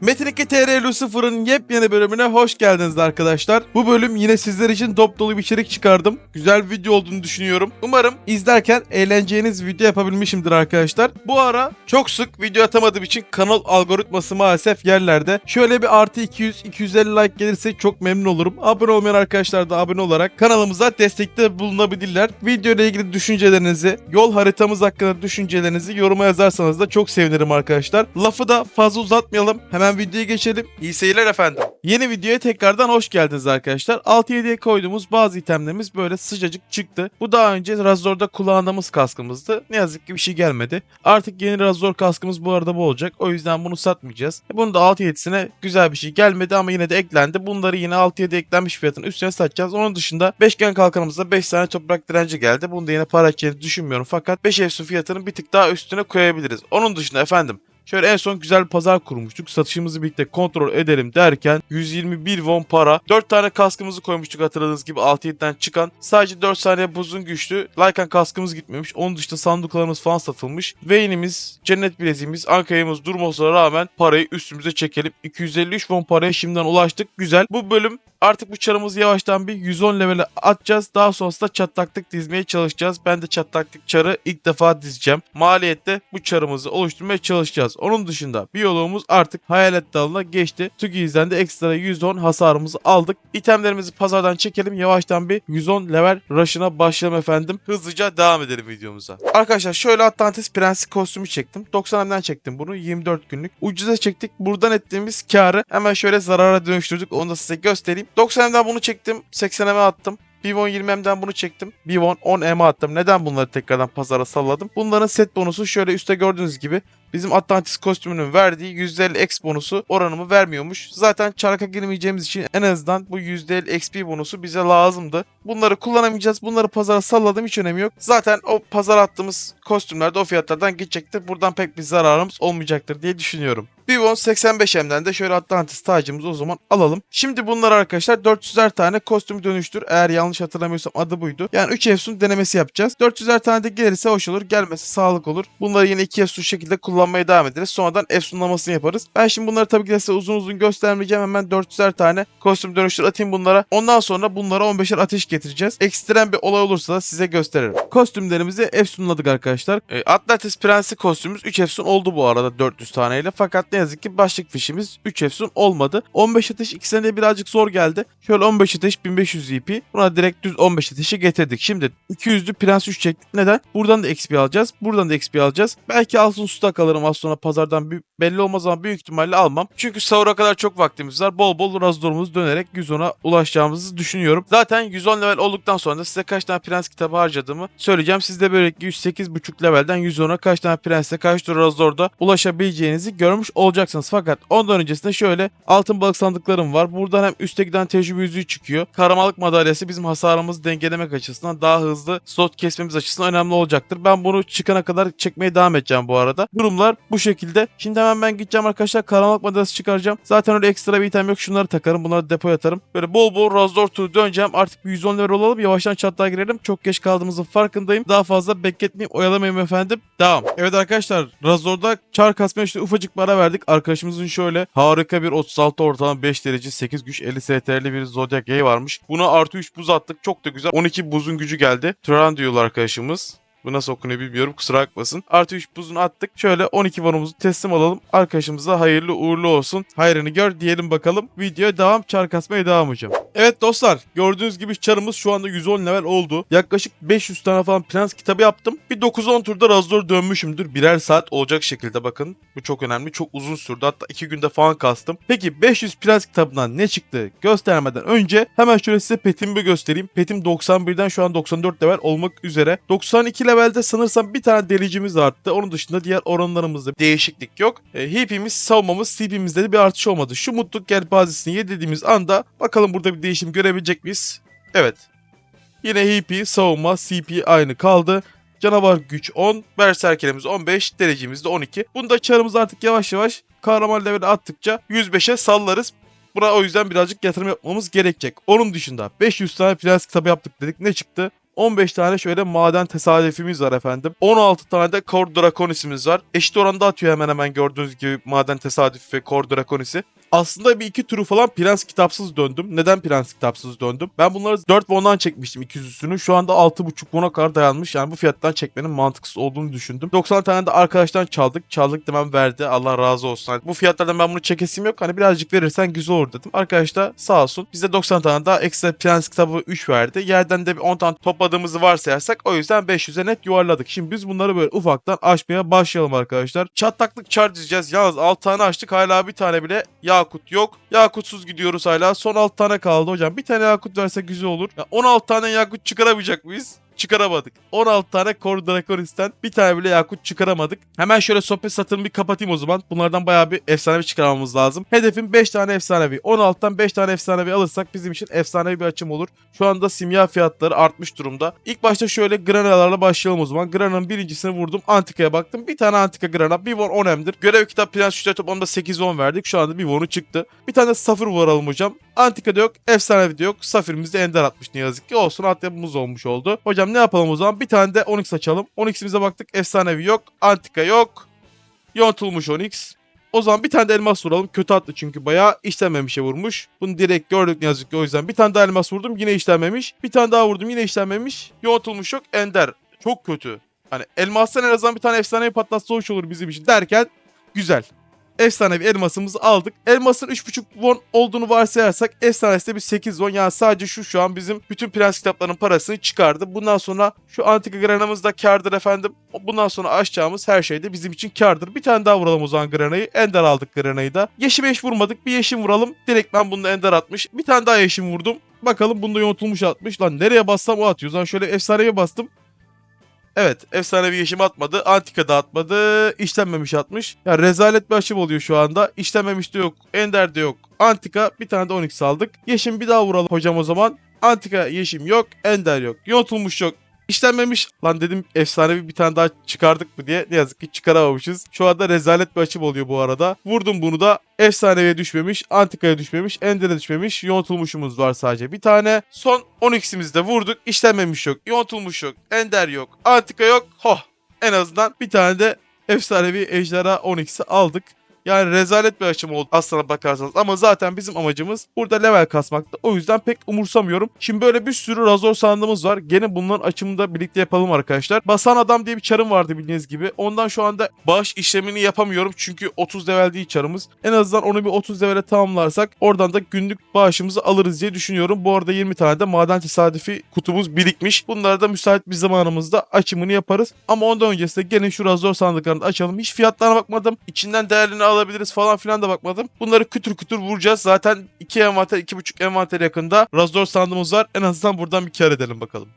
Metin 2 TR Lucifer'ın yepyeni bölümüne hoş geldiniz arkadaşlar. Bu bölüm yine sizler için dop dolu bir içerik çıkardım. Güzel bir video olduğunu düşünüyorum. Umarım izlerken eğleneceğiniz video yapabilmişimdir arkadaşlar. Bu ara çok sık video atamadığım için kanal algoritması maalesef yerlerde. Şöyle bir artı 200-250 like gelirse çok memnun olurum. Abone olmayan arkadaşlar da abone olarak kanalımıza destekte bulunabilirler. Video ile ilgili düşüncelerinizi, yol haritamız hakkında düşüncelerinizi yoruma yazarsanız da çok sevinirim arkadaşlar. Lafı da fazla uzatmayalım. Hemen videoya geçelim. İyi seyirler efendim. Yeni videoya tekrardan hoş geldiniz arkadaşlar. 6-7'ye koyduğumuz bazı itemlerimiz böyle sıcacık çıktı. Bu daha önce Razor'da kullandığımız kaskımızdı. Ne yazık ki bir şey gelmedi. Artık yeni Razor kaskımız bu arada bu olacak. O yüzden bunu satmayacağız. Bunu da 6-7'sine güzel bir şey gelmedi ama yine de eklendi. Bunları yine 6-7 eklenmiş fiyatın üstüne satacağız. Onun dışında beşgen kalkanımızda 5 tane toprak direnci geldi. Bunu da yine para edeceğini düşünmüyorum. Fakat 5 efsun fiyatının bir tık daha üstüne koyabiliriz. Onun dışında efendim Şöyle en son güzel bir pazar kurmuştuk. Satışımızı birlikte kontrol edelim derken 121 won para. 4 tane kaskımızı koymuştuk hatırladığınız gibi 6-7'den çıkan. Sadece 4 saniye buzun güçlü. Lycan kaskımız gitmemiş. Onun dışında sandıklarımız falan satılmış. Vayne'imiz, cennet bileziğimiz, ankayımız durmasına rağmen parayı üstümüze çekelim. 253 won paraya şimdiden ulaştık. Güzel. Bu bölüm Artık bu çarımızı yavaştan bir 110 levele atacağız. Daha sonrasında çatlaklık dizmeye çalışacağız. Ben de çatlaklık çarı ilk defa dizeceğim. Maliyette bu çarımızı oluşturmaya çalışacağız. Onun dışında biyoloğumuz artık hayalet dalına geçti. Tugiz'den de ekstra 110 hasarımızı aldık. İtemlerimizi pazardan çekelim. Yavaştan bir 110 level rush'ına başlayalım efendim. Hızlıca devam edelim videomuza. Arkadaşlar şöyle Atlantis Prensi kostümü çektim. 90'dan çektim bunu 24 günlük. Ucuza çektik. Buradan ettiğimiz karı hemen şöyle zarara dönüştürdük. Onu da size göstereyim. 90M'den bunu çektim. 80M'e attım. Bivon 20M'den bunu çektim. Bivon 10M'e attım. Neden bunları tekrardan pazara salladım? Bunların set bonusu şöyle üstte gördüğünüz gibi bizim Atlantis kostümünün verdiği %50 X bonusu oranımı vermiyormuş. Zaten çarka girmeyeceğimiz için en azından bu %50 XP bonusu bize lazımdı. Bunları kullanamayacağız. Bunları pazara salladım hiç önemi yok. Zaten o pazara attığımız kostümler de o fiyatlardan gidecektir. Buradan pek bir zararımız olmayacaktır diye düşünüyorum. Bivon 85M'den de şöyle Atlantis tacımızı o zaman alalım. Şimdi bunlar arkadaşlar 400'er tane kostüm dönüştür. Eğer yanlış hatırlamıyorsam adı buydu. Yani 3 efsun denemesi yapacağız. 400'er tane de gelirse hoş olur. Gelmesi sağlık olur. Bunları yine 2 efsun şekilde kullanmaya devam ederiz. Sonradan efsunlamasını yaparız. Ben şimdi bunları tabii ki de size uzun uzun göstermeyeceğim. Hemen 400'er tane kostüm dönüştür atayım bunlara. Ondan sonra bunlara 15'er ateş getireceğiz. Ekstrem bir olay olursa da size gösteririm. Kostümlerimizi efsunladık arkadaşlar. E, Atlantis Prensi kostümümüz 3 efsun oldu bu arada 400 taneyle. Fakat ne yazık ki başlık fişimiz 3 efsun olmadı. 15 ateş ikisine de birazcık zor geldi. Şöyle 15 ateş 1500 EP. Buna direkt düz 15 ateşi getirdik. Şimdi 200'lü Prens 3 çektik. Neden? Buradan da XP alacağız. Buradan da XP alacağız. Belki altın suda alırım az sonra pazardan bir, belli olmaz ama büyük ihtimalle almam. Çünkü sahura kadar çok vaktimiz var. Bol bol razdorumuz dönerek 110'a ulaşacağımızı düşünüyorum. Zaten 110 level olduktan sonra da size kaç tane prens kitabı harcadığımı söyleyeceğim. Siz de böylelikle 108.5 levelden 110'a kaç tane prensle kaç tür razdorda ulaşabileceğinizi görmüş olacaksınız. Fakat ondan öncesinde şöyle altın balık sandıklarım var. Buradan hem üstte giden tecrübe yüzüğü çıkıyor. Kahramanlık madalyası bizim hasarımızı dengelemek açısından daha hızlı slot kesmemiz açısından önemli olacaktır. Ben bunu çıkana kadar çekmeye devam edeceğim bu arada. Durumlar bu şekilde. Şimdi hemen ben gideceğim arkadaşlar. Kahramanlık madalyası çıkaracağım. Zaten öyle ekstra bir item yok. Şunları takarım. Bunları depoya atarım. Böyle bol bol Razdor turu döneceğim. Artık bir 110 level olalım. Yavaştan çatlağa girelim. Çok geç kaldığımızın farkındayım. Daha fazla bekletmeyeyim. Oyalamayayım efendim. Devam. Evet arkadaşlar. Razdor'da çar kasmaya işte ufacık para verdik. Arkadaşımızın şöyle harika bir 36 ortalama 5 derece 8 güç 50 STR'li bir Zodiac Yay varmış. Buna artı 3 buz attık. Çok da güzel. 12 buzun gücü geldi. Turan arkadaşımız. Bu nasıl okunuyor bilmiyorum kusura bakmasın. Artı 3 buzunu attık. Şöyle 12 vanumuzu teslim alalım. Arkadaşımıza hayırlı uğurlu olsun. Hayrını gör diyelim bakalım. Videoya devam çar kasmaya devam hocam. Evet dostlar gördüğünüz gibi çarımız şu anda 110 level oldu. Yaklaşık 500 tane falan prens kitabı yaptım. Bir 9-10 turda Razdor dönmüşümdür. Birer saat olacak şekilde bakın. Bu çok önemli. Çok uzun sürdü. Hatta 2 günde falan kastım. Peki 500 prens kitabından ne çıktı göstermeden önce hemen şöyle size petimi göstereyim. Petim 91'den şu an 94 level olmak üzere. 92 levelde sanırsam bir tane delicimiz arttı. Onun dışında diğer oranlarımızda değişiklik yok. E, heap'imiz, savunmamız, CP'mizde de bir artış olmadı. Şu mutluluk gelpazesini yedirdiğimiz anda bakalım burada bir değişim görebilecek miyiz? Evet. Yine HP, savunma, CP aynı kaldı. Canavar güç 10, berserkerimiz 15, derecemiz de 12. Bunda çarımız artık yavaş yavaş kahraman leveli attıkça 105'e sallarız. Buna o yüzden birazcık yatırım yapmamız gerekecek. Onun dışında 500 tane prens kitabı yaptık dedik. Ne çıktı? 15 tane şöyle maden tesadüfümüz var efendim. 16 tane de Kor Draconis'imiz var. Eşit oranda atıyor hemen hemen gördüğünüz gibi maden tesadüf ve Kor Draconis'i. Aslında bir iki turu falan Prens kitapsız döndüm. Neden Prens kitapsız döndüm? Ben bunları 4 won'dan çekmiştim 200'üsünü. Şu anda 6.5 won'a kadar dayanmış. Yani bu fiyattan çekmenin mantıksız olduğunu düşündüm. 90 tane de arkadaştan çaldık. Çaldık demem verdi. Allah razı olsun. Hani bu fiyatlardan ben bunu çekesim yok. Hani birazcık verirsen güzel olur dedim. Arkadaş da sağ olsun. Bize 90 tane daha ekstra Prens kitabı 3 verdi. Yerden de bir 10 tane topladığımızı varsayarsak o yüzden 500'e net yuvarladık. Şimdi biz bunları böyle ufaktan açmaya başlayalım arkadaşlar. Çatlaklık char diyeceğiz. Yalnız 6 tane açtık. Hala bir tane bile yakut yok. Yakutsuz gidiyoruz hala. Son 6 tane kaldı hocam. Bir tane yakut verse güzel olur. Ya 16 tane yakut çıkaramayacak mıyız? Çıkaramadık. 16 tane Kor Draconis'ten bir tane bile yakut çıkaramadık. Hemen şöyle sohbet satırımı bir kapatayım o zaman. Bunlardan bayağı bir efsanevi çıkarmamız lazım. Hedefim 5 tane efsanevi. 16'tan 5 tane efsanevi alırsak bizim için efsanevi bir açım olur. Şu anda simya fiyatları artmış durumda. İlk başta şöyle granalarla başlayalım o zaman. Grana'nın birincisini vurdum. Antika'ya baktım. Bir tane antika grana. Bir won 10 emdir. Görev kitap prens şişe toplamda 8 won verdik. Şu anda bir won'u çıktı. Bir tane de safir vuralım hocam. Antika'da yok. Efsanevi de yok. Safirimiz de ender atmış ne yazık ki. Olsun altyapımız olmuş oldu. Hocam ne yapalım o zaman? Bir tane de Onyx açalım. Onyx'imize baktık. Efsanevi yok. Antika yok. Yontulmuş Onyx. O zaman bir tane de elmas vuralım. Kötü attı çünkü bayağı işlenmemişe vurmuş. Bunu direkt gördük ne yazık ki o yüzden. Bir tane daha elmas vurdum yine işlenmemiş. Bir tane daha vurdum yine işlenmemiş. Yontulmuş yok. Ender. Çok kötü. Hani elmastan en azından bir tane efsanevi patlatsa hoş olur bizim için derken güzel. Efsanevi elmasımızı aldık. Elmasın 3.5 won olduğunu varsayarsak efsanesi de bir 8 won. Yani sadece şu şu an bizim bütün prens kitaplarının parasını çıkardı. Bundan sonra şu antika granamız da kardır efendim. Bundan sonra açacağımız her şey de bizim için kardır. Bir tane daha vuralım o zaman granayı. Ender aldık granayı da. Yeşim eş vurmadık. Bir yeşim vuralım. Direkt ben bunda ender atmış. Bir tane daha yeşim vurdum. Bakalım bunda yontulmuş atmış. Lan nereye bassam o atıyor. Zaman şöyle efsaneye bastım. Evet efsanevi yeşim atmadı. Antika da atmadı. işlenmemiş atmış. Ya rezalet bir aşım oluyor şu anda. İşlenmemiş de yok. Ender de yok. Antika bir tane de Onyx aldık. Yeşim bir daha vuralım hocam o zaman. Antika yeşim yok. Ender yok. Yontulmuş yok. İşlenmemiş. Lan dedim efsanevi bir tane daha çıkardık mı diye. Ne yazık ki çıkaramamışız. Şu anda rezalet bir açım oluyor bu arada. Vurdum bunu da. Efsaneviye düşmemiş. Antika'ya düşmemiş. Ender'e düşmemiş. Yontulmuşumuz var sadece bir tane. Son 12'simizi de vurduk. İşlenmemiş yok. Yontulmuş yok. Ender yok. Antika yok. Hoh. En azından bir tane de efsanevi ejderha 12'si aldık. Yani rezalet bir açım oldu aslına bakarsanız. Ama zaten bizim amacımız burada level kasmakta. O yüzden pek umursamıyorum. Şimdi böyle bir sürü razor sandığımız var. Gene bunların açımını da birlikte yapalım arkadaşlar. Basan adam diye bir çarım vardı bildiğiniz gibi. Ondan şu anda bağış işlemini yapamıyorum. Çünkü 30 level değil çarımız. En azından onu bir 30 levele tamamlarsak oradan da günlük bağışımızı alırız diye düşünüyorum. Bu arada 20 tane de maden tesadüfi kutumuz birikmiş. Bunları da müsait bir zamanımızda açımını yaparız. Ama ondan öncesinde gene şu razor sandıklarını açalım. Hiç fiyatlarına bakmadım. İçinden değerlerini alabiliriz falan filan da bakmadım. Bunları kütür kütür vuracağız. Zaten 2 envanter, 2.5 envanter yakında razor sandığımız var. En azından buradan bir kar edelim bakalım.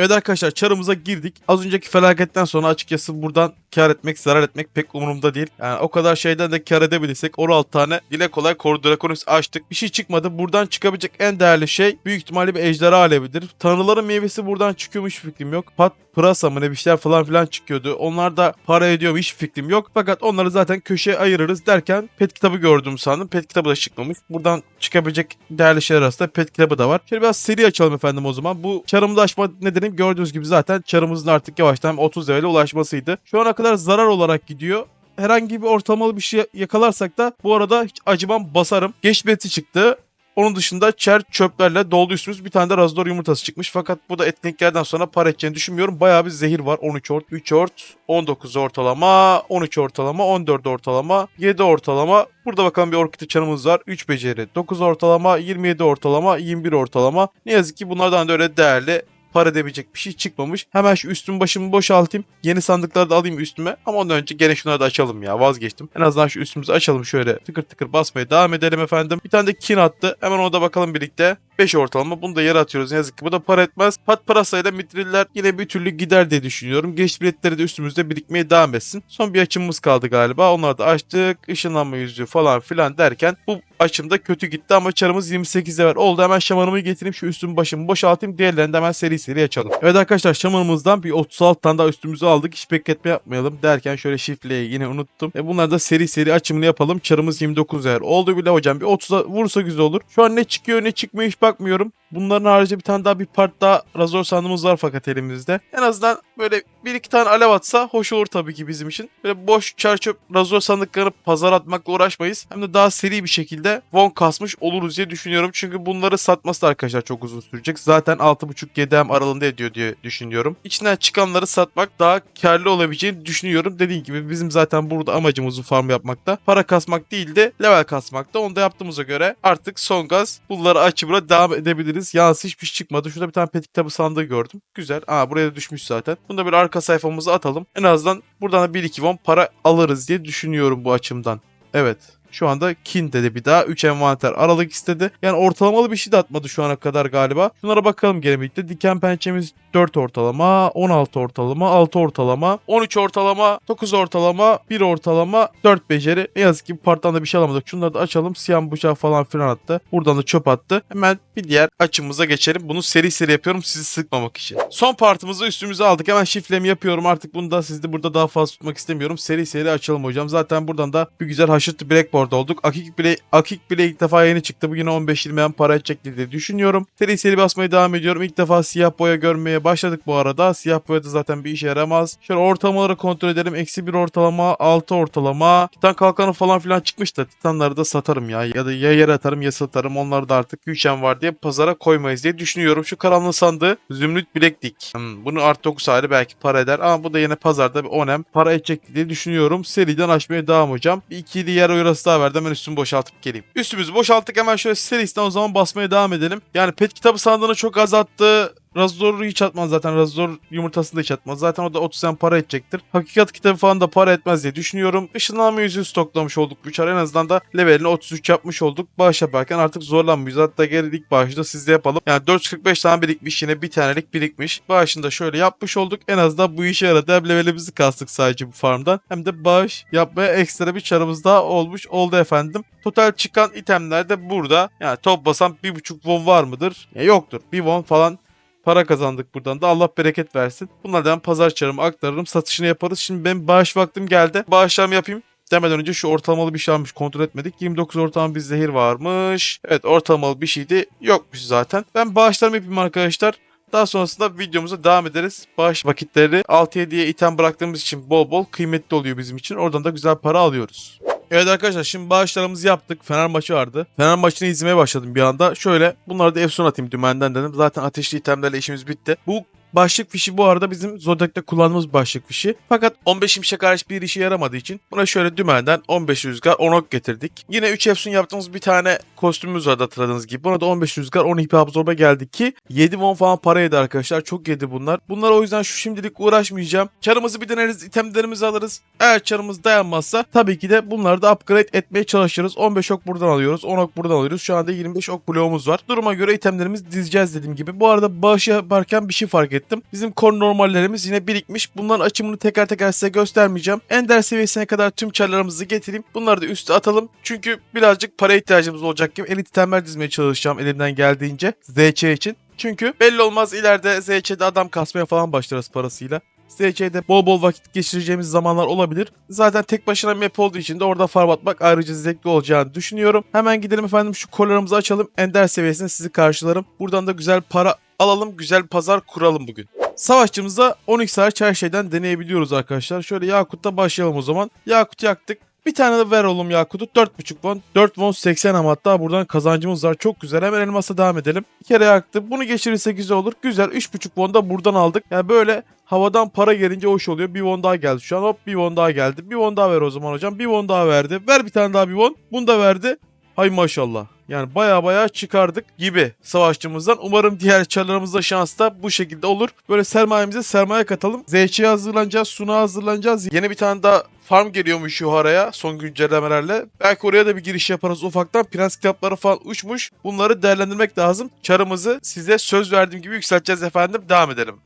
Evet arkadaşlar çarımıza girdik. Az önceki felaketten sonra açıkçası buradan kar etmek, zarar etmek pek umurumda değil. Yani o kadar şeyden de kar edebilirsek 16 tane dile kolay Kor Draconis açtık. Bir şey çıkmadı. Buradan çıkabilecek en değerli şey büyük ihtimalle bir ejderha alevidir. Tanrıların meyvesi buradan çıkıyormuş fikrim yok. Pat pırasa mı ne bir şeyler falan filan çıkıyordu. Onlar da para ediyor hiç fikrim yok. Fakat onları zaten köşeye ayırırız derken pet kitabı gördüm sandım. Pet kitabı da çıkmamış. Buradan çıkabilecek değerli şeyler arasında pet kitabı da var. Şöyle biraz seri açalım efendim o zaman. Bu çarımda açma nedenim gördüğünüz gibi zaten çarımızın artık yavaştan 30 levele ulaşmasıydı. Şu ana kadar zarar olarak gidiyor herhangi bir ortalamalı bir şey yakalarsak da bu arada hiç acımam basarım. Geç beti çıktı. Onun dışında çer çöplerle doldu üstümüz. Bir tane de razor yumurtası çıkmış. Fakat bu da etkinliklerden sonra para edeceğini düşünmüyorum. Bayağı bir zehir var. 13 ort, 3 ort, 19 ortalama, 13 ortalama, 14 ortalama, 7 ortalama. Burada bakalım bir orkid çanımız var. 3 beceri, 9 ortalama, 27 ortalama, 21 ortalama. Ne yazık ki bunlardan da öyle değerli para edebilecek bir şey çıkmamış. Hemen şu üstüm başımı boşaltayım. Yeni sandıkları da alayım üstüme. Ama ondan önce gene şunları da açalım ya. Vazgeçtim. En azından şu üstümüzü açalım şöyle. Tıkır tıkır basmaya devam edelim efendim. Bir tane de kin attı. Hemen ona da bakalım birlikte. 5 ortalama. Bunu da yere atıyoruz. Ne yazık ki bu da para etmez. Pat parasayla mitriller yine bir türlü gider diye düşünüyorum. Geç biletleri de üstümüzde birikmeye devam etsin. Son bir açımımız kaldı galiba. Onları da açtık. Işınlanma yüzüğü falan filan derken bu açımda kötü gitti ama çarımız 28 level oldu. Hemen şamanımı getireyim şu üstümü başımı boşaltayım. Diğerlerini de hemen seri seri açalım. Evet arkadaşlar şamanımızdan bir 36 tane daha üstümüzü aldık. Hiç bekletme yapmayalım derken şöyle shift'leyi yine unuttum. E bunları da seri seri açımını yapalım. Çarımız 29 level oldu bile hocam. Bir 30'a vursa güzel olur. Şu an ne çıkıyor ne çıkmıyor hiç bakmıyorum. Bunların harici bir tane daha bir part daha razor sandığımız var fakat elimizde. En azından böyle bir iki tane alev atsa hoş olur tabii ki bizim için. Böyle boş çer çöp razor sandıklarını pazar atmakla uğraşmayız. Hem de daha seri bir şekilde won kasmış oluruz diye düşünüyorum. Çünkü bunları satması da arkadaşlar çok uzun sürecek. Zaten 6.5-7 M aralığında ediyor diye düşünüyorum. İçinden çıkanları satmak daha karlı olabileceğini düşünüyorum. Dediğim gibi bizim zaten burada amacımız farm yapmakta. Para kasmak değil de level kasmakta. Onu da yaptığımıza göre artık son gaz bunları buna devam edebiliriz. Yalnız hiçbir şey çıkmadı. Şurada bir tane pet kitabı sandığı gördüm. Güzel. Aa buraya da düşmüş zaten. Bunu da bir arka sayfamıza atalım. En azından buradan da 1-2 won para alırız diye düşünüyorum bu açımdan. Evet. Şu anda kin dedi bir daha. 3 envanter aralık istedi. Yani ortalamalı bir şey de atmadı şu ana kadar galiba. Şunlara bakalım gene birlikte. Diken pençemiz 4 ortalama, 16 ortalama, 6 ortalama, 13 ortalama, 9 ortalama, 1 ortalama, 4 beceri. Ne yazık ki bu parttan da bir şey alamadık. Şunları da açalım. Siyah bıçağı falan filan attı. Buradan da çöp attı. Hemen bir diğer açımıza geçelim. Bunu seri seri yapıyorum sizi sıkmamak için. Son partımızı üstümüze aldık. Hemen şifremi yapıyorum. Artık bunu da sizde burada daha fazla tutmak istemiyorum. Seri seri açalım hocam. Zaten buradan da bir güzel haşırtlı blackboard olduk. Akik bile Akik bile ilk defa yeni çıktı. Bu yine 15-20 hem para edecek diye düşünüyorum. Seri seri basmaya devam ediyorum. İlk defa siyah boya görmeye başladık bu arada. Siyah boya da zaten bir işe yaramaz. Şöyle ortalamaları kontrol edelim. Eksi 1 ortalama, 6 ortalama. Titan kalkanı falan filan çıkmış da Titanları da satarım ya. Ya da ya yere atarım ya satarım. Onları da artık güçen var diye pazara koymayız diye düşünüyorum. Şu karanlık sandığı zümrüt bileklik. Hmm, bunu artı 9 ayrı belki para eder. Ama bu da yine pazarda bir onem para edecek diye düşünüyorum. Seriden açmaya devam hocam. Bir ikili yer oyrası daha verdi. Hemen üstümü boşaltıp geleyim. Üstümüzü boşalttık hemen şöyle serisinden o zaman basmaya devam edelim. Yani pet kitabı sandığını çok azalttı. Razor'u hiç atmaz zaten. Razor yumurtasını da hiç atmaz. Zaten o da 30 sen para edecektir. Hakikat kitabı falan da para etmez diye düşünüyorum. Işınlanma yüzüğü stoklamış olduk bu. En azından da levelini 33 yapmış olduk. Bağış yaparken artık zorlanmıyoruz. Hatta gerilik bağışı da sizde yapalım. Yani 445 tane birikmiş. Yine bir tanelik birikmiş. Bağışını da şöyle yapmış olduk. En azından bu işe yaradı. Hem levelimizi kastık sadece bu farmdan. Hem de bağış yapmaya ekstra bir çarımız daha olmuş oldu efendim. Total çıkan itemler de burada. Yani top basan 1.5 won var mıdır? Ya yoktur. 1 won falan para kazandık buradan da Allah bereket versin. Bunlardan pazar çarımı aktarırım satışını yaparız. Şimdi benim bağış vaktim geldi. Bağışlarımı yapayım. Demeden önce şu ortalamalı bir şey almış kontrol etmedik. 29 ortalama bir zehir varmış. Evet ortalamalı bir şeydi. Yokmuş zaten. Ben bağışlarımı yapayım arkadaşlar. Daha sonrasında videomuza devam ederiz. Bağış vakitleri 6-7'ye item bıraktığımız için bol bol kıymetli oluyor bizim için. Oradan da güzel para alıyoruz. Evet arkadaşlar şimdi bağışlarımızı yaptık. Fener maçı vardı. Fener maçını izlemeye başladım bir anda. Şöyle bunları da Efsun atayım dümenden dedim. Zaten ateşli itemlerle işimiz bitti. Bu Başlık fişi bu arada bizim Zodiac'te kullandığımız başlık fişi. Fakat 15 şimşek hariç bir işe yaramadığı için buna şöyle dümenden 15 rüzgar 10 ok getirdik. Yine 3 Efsun yaptığımız bir tane kostümümüz vardı hatırladığınız gibi. Buna da 15 rüzgar 10 hipi absorbe geldi ki 7 won falan para yedi arkadaşlar. Çok yedi bunlar. Bunlar o yüzden şu şimdilik uğraşmayacağım. Çarımızı bir deneriz, itemlerimizi alırız. Eğer çarımız dayanmazsa tabii ki de bunları da upgrade etmeye çalışırız. 15 ok buradan alıyoruz, 10 ok buradan alıyoruz. Şu anda 25 ok bloğumuz var. Duruma göre itemlerimizi dizeceğiz dediğim gibi. Bu arada bağış yaparken bir şey fark ettim. Bizim kor normallerimiz yine birikmiş. Bunların açımını teker teker size göstermeyeceğim. Ender seviyesine kadar tüm çarlarımızı getireyim. Bunları da üste atalım. Çünkü birazcık para ihtiyacımız olacak gibi elit itemler dizmeye çalışacağım elimden geldiğince. ZC için. Çünkü belli olmaz ileride ZC'de adam kasmaya falan başlarız parasıyla. ZC'de bol bol vakit geçireceğimiz zamanlar olabilir. Zaten tek başına map olduğu için de orada farm atmak ayrıca zevkli olacağını düşünüyorum. Hemen gidelim efendim şu kollarımızı açalım. Ender seviyesinde sizi karşılarım. Buradan da güzel para alalım. Güzel pazar kuralım bugün. Savaşçımızda 12 hariç her şeyden deneyebiliyoruz arkadaşlar. Şöyle Yakut'ta başlayalım o zaman. Yakut yaktık. Bir tane de ver oğlum Yakut'u. 4.5 won. 4 won 80 ama hatta buradan kazancımız var. Çok güzel. Hemen elmasa devam edelim. Bir kere yaktı. Bunu geçirirse güzel olur. Güzel. 3.5 won da buradan aldık. Yani böyle havadan para gelince hoş oluyor. Bir won daha geldi şu an. Hop bir won daha geldi. Bir won daha ver o zaman hocam. Bir won daha verdi. Ver bir tane daha bir won. Bunu da verdi. Hay maşallah. Yani baya baya çıkardık gibi savaşçımızdan. Umarım diğer çarlarımızda şans da bu şekilde olur. Böyle sermayemize sermaye katalım. ZC'ye hazırlanacağız, Suna hazırlanacağız. Yeni bir tane daha farm geliyormuş şu haraya son güncellemelerle. Belki oraya da bir giriş yaparız ufaktan. Prens kitapları falan uçmuş. Bunları değerlendirmek lazım. Çarımızı size söz verdiğim gibi yükselteceğiz efendim. Devam edelim.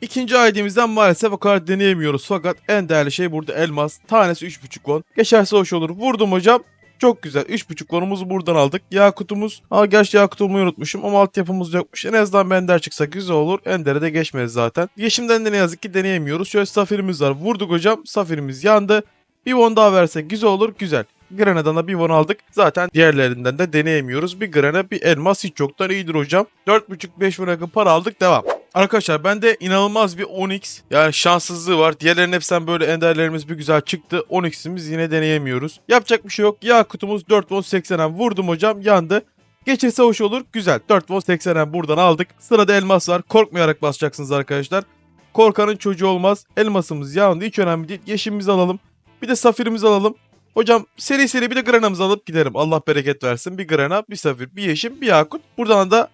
İkinci ID'mizden maalesef o kadar deneyemiyoruz. Fakat en değerli şey burada elmas. Tanesi 3.5 won. Geçerse hoş olur. Vurdum hocam. Çok güzel. 3.5 konumuzu buradan aldık. Yakutumuz. Aa gerçi yakut olmayı unutmuşum ama altyapımız yokmuş. En azından Ender çıksa güzel olur. Ender'e de geçmez zaten. Yeşimden de ne yazık ki deneyemiyoruz. Şöyle safirimiz var. Vurduk hocam. Safirimiz yandı. Bir won daha versek güzel olur. Güzel. Grana'dan da bir won aldık. Zaten diğerlerinden de deneyemiyoruz. Bir Grana bir elmas hiç yoktan iyidir hocam. 4.5-5 won yakın para aldık devam. Arkadaşlar bende inanılmaz bir Onyx yani şanssızlığı var. Diğerlerinin hepsinden böyle enderlerimiz bir güzel çıktı. Onyx'imiz yine deneyemiyoruz. Yapacak bir şey yok. Yakutumuz 4 won 80'en vurdum hocam yandı. Geçirse hoş olur. Güzel. 4 won 80'en buradan aldık. Sırada elmas var. Korkmayarak basacaksınız arkadaşlar. Korkanın çocuğu olmaz. Elmasımız yandı. Hiç önemli değil. Yeşimimizi alalım. Bir de safirimizi alalım. Hocam seri seri bir de granamızı alıp giderim. Allah bereket versin. Bir grana, bir safir, bir yeşim, bir yakut. Buradan da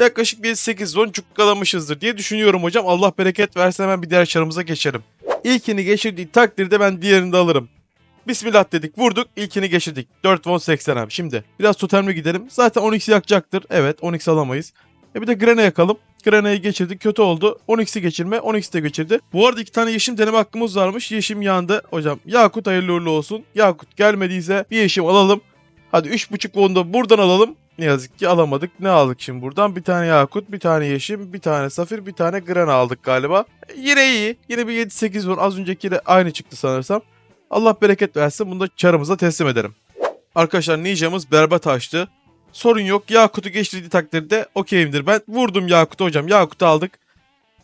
yaklaşık bir 8 zon cukkalamışızdır diye düşünüyorum hocam. Allah bereket versin hemen bir diğer çarımıza geçelim. İlkini geçirdiği takdirde ben diğerini de alırım. Bismillah dedik vurduk ilkini geçirdik. 4 won 80 abi. Şimdi biraz totemli gidelim. Zaten 12'si yakacaktır. Evet 12 alamayız. E bir de Grana yakalım. Grana'yı geçirdik kötü oldu. 12'si geçirme 12'si de geçirdi. Bu arada iki tane yeşim deneme hakkımız varmış. Yeşim yandı. Hocam Yakut hayırlı uğurlu olsun. Yakut gelmediyse bir yeşim alalım. Hadi 3.5 won da buradan alalım. Ne yazık ki alamadık. Ne aldık şimdi buradan? Bir tane Yakut, bir tane Yeşim, bir tane Safir, bir tane Grana aldık galiba. Yine iyi. Yine bir 7-8 won. Az öncekiyle aynı çıktı sanırsam. Allah bereket versin. Bunu da çarımıza teslim ederim. Arkadaşlar Ninja'mız berbat açtı. Sorun yok. Yakut'u geçtirdiği takdirde okeyimdir. Ben vurdum Yakut'u hocam. Yakut'u aldık.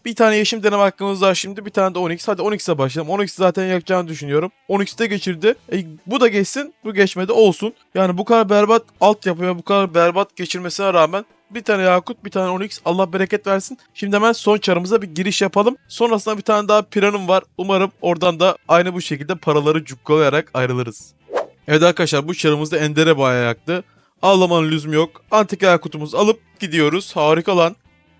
Bir tane yeşim deneme hakkımız var şimdi. Bir tane de Onyx. Hadi Onyx'e başlayalım. Onyx zaten yakacağını düşünüyorum. Onyx de geçirdi. E, bu da geçsin. Bu geçmedi. Olsun. Yani bu kadar berbat alt yapıyor. Bu kadar berbat geçirmesine rağmen bir tane Yakut, bir tane Onyx. Allah bereket versin. Şimdi hemen son çarımıza bir giriş yapalım. Sonrasında bir tane daha Piran'ım var. Umarım oradan da aynı bu şekilde paraları cukkalayarak ayrılırız. Evet arkadaşlar bu çarımızda Ender'e bayağı yaktı. Ağlamanın lüzumu yok. Antika Yakut'umuzu alıp gidiyoruz. Harika lan.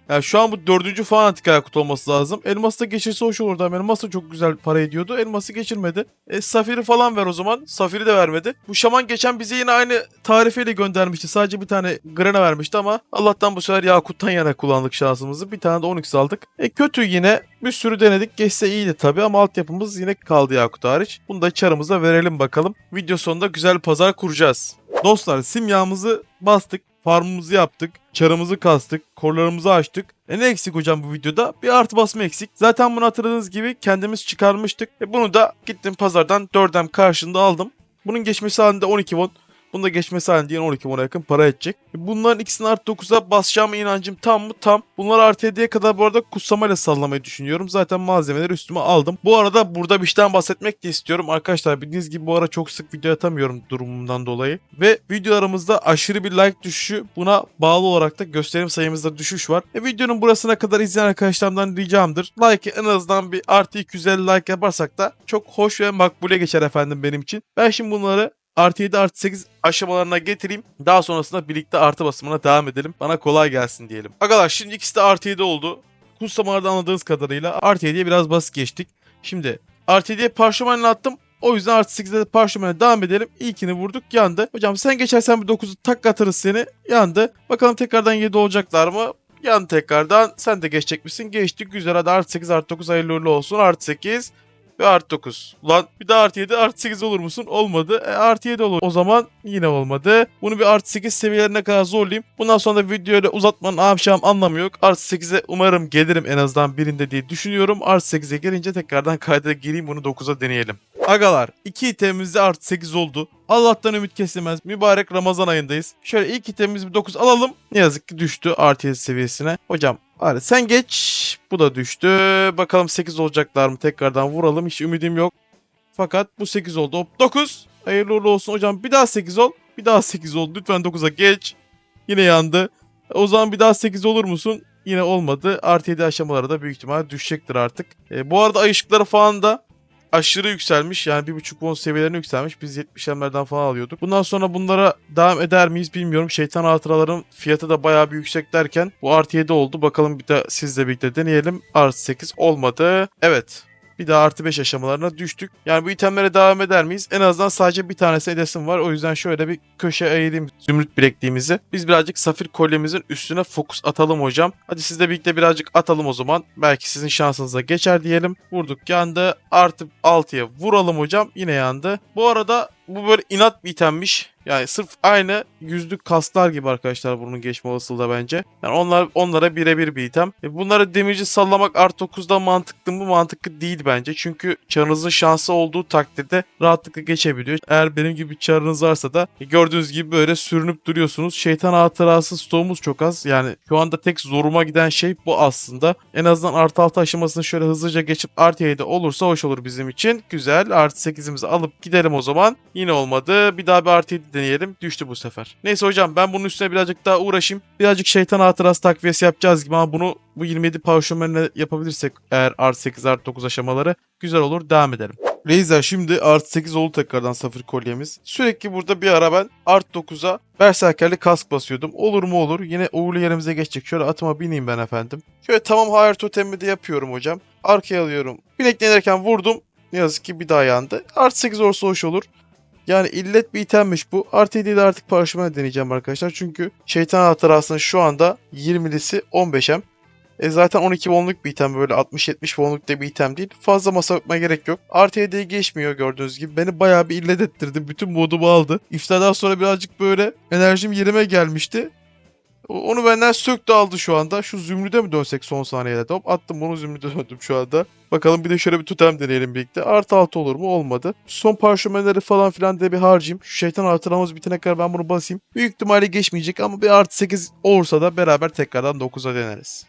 Yani şu an bu dördüncü falan antika yakut olması lazım. Elması da geçirse hoş olurdu ama elmas da çok güzel para ediyordu. Elması geçirmedi. E, safiri falan ver o zaman. Safiri de vermedi. Bu şaman geçen bize yine aynı tarifeyle göndermişti. Sadece bir tane grana vermişti ama Allah'tan bu sefer yakuttan yana kullandık şansımızı. Bir tane de onyx aldık. E kötü yine. Bir sürü denedik. Geçse iyiydi tabi ama altyapımız yine kaldı yakut hariç. Bunu da çarımıza verelim bakalım. Video sonunda güzel pazar kuracağız. Dostlar simyamızı bastık. Farmımızı yaptık. Çarımızı kastık. Korlarımızı açtık. E ne eksik hocam bu videoda? Bir artı basma eksik. Zaten bunu hatırladığınız gibi kendimiz çıkarmıştık. E bunu da gittim pazardan 4M karşında aldım. Bunun geçmesi halinde 12 won. Bunun da geçmesi halinde yine 12 won'a yakın para edecek. E bunların ikisini artı 9'a basacağım inancım tam mı? Tam. Bunları artı 7'ye kadar bu arada kutsamayla sallamayı düşünüyorum. Zaten malzemeleri üstüme aldım. Bu arada burada bir şeyden bahsetmek de istiyorum. Arkadaşlar bildiğiniz gibi bu ara çok sık video atamıyorum durumumdan dolayı. Ve videolarımızda aşırı bir like düşüşü buna bağlı olarak da gösterim sayımızda düşüş var. E videonun burasına kadar izleyen arkadaşlarımdan ricamdır. Like en azından bir artı 250 like yaparsak da çok hoş ve makbule geçer efendim benim için. Ben şimdi bunları artı 7 artı 8 aşamalarına getireyim. Daha sonrasında birlikte artı basımına devam edelim. Bana kolay gelsin diyelim. Arkadaşlar şimdi ikisi de artı 7 oldu. Kutsamalarda anladığınız kadarıyla artı 7'ye biraz basit geçtik. Şimdi artı 7'ye parşömenle attım. O yüzden artı 8'de de parşömene devam edelim. İlkini vurduk yandı. Hocam sen geçersen bir 9'u tak atarız seni. Yandı. Bakalım tekrardan 7 olacaklar mı? Yan tekrardan. Sen de geçecek misin? Geçtik. Güzel. Hadi artı 8 artı 9 hayırlı uğurlu olsun. Artı 8 ve artı 9. Ulan bir daha artı 7 artı 8 olur musun? Olmadı. E, artı 7 olur. O zaman yine olmadı. Bunu bir artı 8 seviyelerine kadar zorlayayım. Bundan sonra da videoyu uzatmanın akşam anlamı yok. Artı 8'e umarım gelirim en azından birinde diye düşünüyorum. Artı 8'e gelince tekrardan kayda gireyim bunu 9'a deneyelim. Agalar 2 itemimizde artı 8 oldu. Allah'tan ümit kesilmez. Mübarek Ramazan ayındayız. Şöyle ilk itemimizi bir 9 alalım. Ne yazık ki düştü artı 7 seviyesine. Hocam hadi sen geç. Bu da düştü. Bakalım 8 olacaklar mı? Tekrardan vuralım. Hiç ümidim yok. Fakat bu 8 oldu. Hop 9. Hayırlı uğurlu olsun hocam. Bir daha 8 ol. Bir daha 8 oldu. Lütfen 9'a geç. Yine yandı. O zaman bir daha 8 olur musun? Yine olmadı. Artı 7 aşamaları da büyük ihtimal düşecektir artık. E, bu arada ay ışıkları falan da aşırı yükselmiş. Yani 1.5 won seviyelerine yükselmiş. Biz 70'lerden falan alıyorduk. Bundan sonra bunlara devam eder miyiz bilmiyorum. Şeytan hatıraların fiyatı da bayağı bir yüksek derken bu artı 7 oldu. Bakalım bir de sizle birlikte deneyelim. Artı 8 olmadı. Evet. Bir daha artı 5 aşamalarına düştük. Yani bu itemlere devam eder miyiz? En azından sadece bir tanesi edesim var. O yüzden şöyle bir köşe eğileyim zümrüt bilekliğimizi. Biz birazcık safir kolyemizin üstüne fokus atalım hocam. Hadi sizle birlikte birazcık atalım o zaman. Belki sizin şansınıza geçer diyelim. Vurduk yandı. Artı 6'ya vuralım hocam. Yine yandı. Bu arada bu böyle inat bir itemmiş. Yani sırf aynı yüzlük kaslar gibi arkadaşlar bunun geçme olasılığı da bence. Yani onlar onlara birebir bir item. E bunları demirci sallamak artı 9'da mantıklı mı? Mantıklı değil bence. Çünkü çarınızın şansı olduğu takdirde rahatlıkla geçebiliyor. Eğer benim gibi çarınız varsa da e, gördüğünüz gibi böyle sürünüp duruyorsunuz. Şeytan hatırası stoğumuz çok az. Yani şu anda tek zoruma giden şey bu aslında. En azından artı 6 aşamasını şöyle hızlıca geçip artı 7 olursa hoş olur bizim için. Güzel. Artı 8'imizi alıp gidelim o zaman. Yine olmadı. Bir daha bir artı 7 deneyelim. Düştü bu sefer. Neyse hocam ben bunun üstüne birazcık daha uğraşayım. Birazcık şeytan hatırası takviyesi yapacağız gibi ama bunu bu 27 parşömenle yapabilirsek eğer artı 8 artı 9 aşamaları güzel olur. Devam edelim. Razer şimdi artı 8 oldu tekrardan safir kolyemiz. Sürekli burada bir ara ben artı 9'a berserkerli kask basıyordum. Olur mu olur. Yine uğurlu yerimize geçecek. Şöyle atıma bineyim ben efendim. Şöyle tamam hayır totemimi de yapıyorum hocam. Arkaya alıyorum. Bileklenirken vurdum. Ne yazık ki bir daha yandı. Artı 8 olsa hoş olur. Yani illet bir itemmiş bu. Artı 7'yi de artık parşömen deneyeceğim arkadaşlar. Çünkü şeytan hatırasının şu anda 20'lisi 15'em. E zaten 12 wonluk bir item böyle 60-70 wonluk da bir item değil. Fazla masa yapmaya gerek yok. Artı 7'ye geçmiyor gördüğünüz gibi. Beni bayağı bir illet ettirdi. Bütün modumu aldı. İftardan sonra birazcık böyle enerjim yerime gelmişti. Onu benden söktü aldı şu anda. Şu zümrüde mi dönsek son saniyede? Hop attım bunu zümrüde döndüm şu anda. Bakalım bir de şöyle bir totem deneyelim birlikte. Artı altı olur mu? Olmadı. Son parşömenleri falan filan da bir harcayayım. Şu şeytan hatıramız bitene kadar ben bunu basayım. Büyük ihtimalle geçmeyecek ama bir artı 8 olursa da beraber tekrardan 9'a deneriz.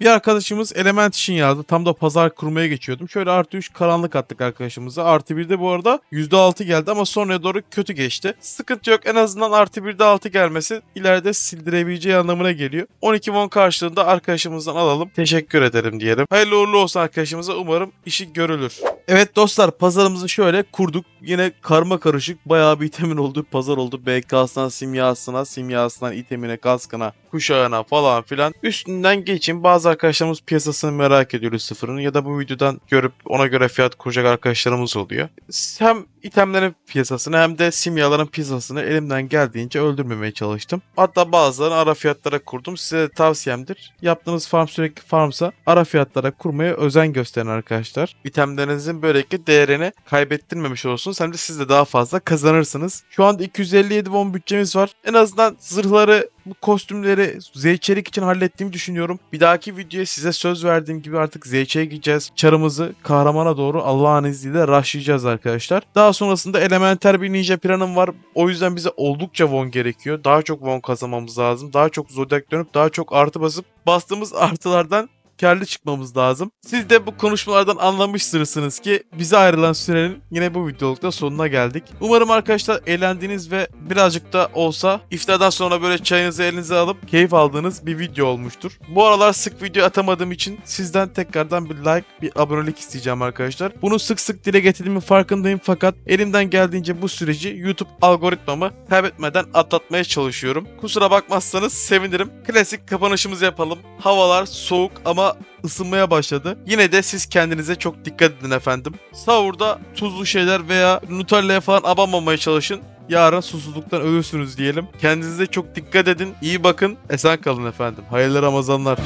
Bir arkadaşımız element için yazdı. Tam da pazar kurmaya geçiyordum. Şöyle artı 3 karanlık attık arkadaşımıza. Artı 1'de bu arada %6 geldi ama sonraya doğru kötü geçti. Sıkıntı yok. En azından artı 1'de 6 gelmesi ileride sildirebileceği anlamına geliyor. 12 won karşılığında arkadaşımızdan alalım. Teşekkür ederim diyelim. Hayırlı uğurlu olsun arkadaşımıza. Umarım işi görülür. Evet dostlar pazarımızı şöyle kurduk. Yine karma karışık bayağı bir itemin olduğu pazar oldu. BK'sından simyasına, simyasından itemine, kaskına, kuşağına falan filan. Üstünden geçin. Bazı arkadaşlarımız piyasasını merak ediyor sıfırını ya da bu videodan görüp ona göre fiyat kuracak arkadaşlarımız oluyor. Hem itemlerin piyasasını hem de simyaların piyasasını elimden geldiğince öldürmemeye çalıştım. Hatta bazılarını ara fiyatlara kurdum. Size de tavsiyemdir. Yaptığınız farm sürekli farmsa ara fiyatlara kurmaya özen gösterin arkadaşlar. İtemlerinizin böylelikle değerini kaybettirmemiş olursunuz. Hem de siz de daha fazla kazanırsınız. Şu anda 257 won bütçemiz var. En azından zırhları bu kostümleri zeyçelik için hallettiğimi düşünüyorum. Bir dahaki videoya size söz verdiğim gibi artık zeyçeye gideceğiz. Çarımızı kahramana doğru Allah'ın izniyle rushlayacağız arkadaşlar. Daha sonrasında elementer bir ninja planım var. O yüzden bize oldukça won gerekiyor. Daha çok won kazanmamız lazım. Daha çok zodiac dönüp daha çok artı basıp bastığımız artılardan karlı çıkmamız lazım. Siz de bu konuşmalardan anlamışsınız ki bize ayrılan sürenin yine bu videolukta sonuna geldik. Umarım arkadaşlar eğlendiğiniz ve birazcık da olsa iftardan sonra böyle çayınızı elinize alıp keyif aldığınız bir video olmuştur. Bu aralar sık video atamadığım için sizden tekrardan bir like, bir abonelik isteyeceğim arkadaşlar. Bunu sık sık dile getirdiğimin farkındayım fakat elimden geldiğince bu süreci YouTube algoritmamı kaybetmeden atlatmaya çalışıyorum. Kusura bakmazsanız sevinirim. Klasik kapanışımızı yapalım. Havalar soğuk ama ısınmaya başladı. Yine de siz kendinize çok dikkat edin efendim. Sahurda tuzlu şeyler veya Nutella'ya falan abanmamaya çalışın. Yarın susuzluktan ölürsünüz diyelim. Kendinize çok dikkat edin. İyi bakın. Esen kalın efendim. Hayırlı Ramazanlar.